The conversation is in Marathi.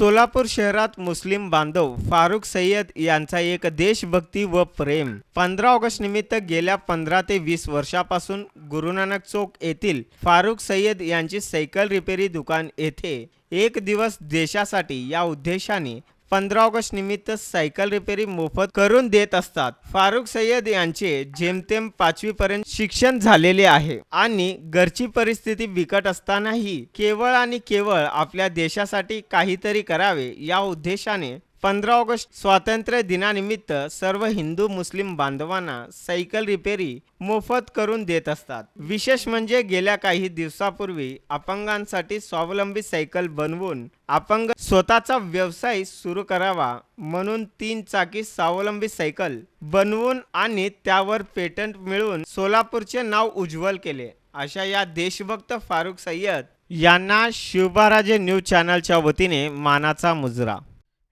सोलापूर शहरात मुस्लिम बांधव फारुख सय्यद यांचा एक देशभक्ती व प्रेम. पंधरा ऑगस्ट निमित्त गेल्या पंधरा ते वीस वर्षापासून गुरुनानक चौक येथील फारुख सय्यद यांची सायकल रिपेरी दुकान येथे एक दिवस देशासाठी या उद्देशाने पंधरा ऑगस्ट निमित्त सायकल रिपेरी मोफत करून देत असतात. फारुख सय्यद यांचे जेमतेम पाचवी पर्यंत शिक्षण झालेले आहे. आणि घरची परिस्थिती बिकट असतानाही केवळ आणि केवळ आपल्या देशासाठी काहीतरी करावे या उद्देशाने पंधरा ऑगस्ट स्वातंत्र्य दिनानिमित्त सर्व हिंदू मुस्लिम बांधवांना सायकल रिपेरी मोफत करून देत असतात. विशेष म्हणजे गेल्या काही दिवसापूर्वी अपंगांसाठी स्वावलंबी सायकल बनवून अपंग स्वतःचा व्यवसाय सुरू करावा म्हणून तीन चाकी स्वावलंबी सायकल बनवून आणि त्यावर पेटंट मिळवून सोलापूरचे नाव उज्ज्वल केले. अशा या देशभक्त फारुख सय्यद यांना शिवबाराजे न्यूज चॅनलच्या वतीने मानाचा मुजरा.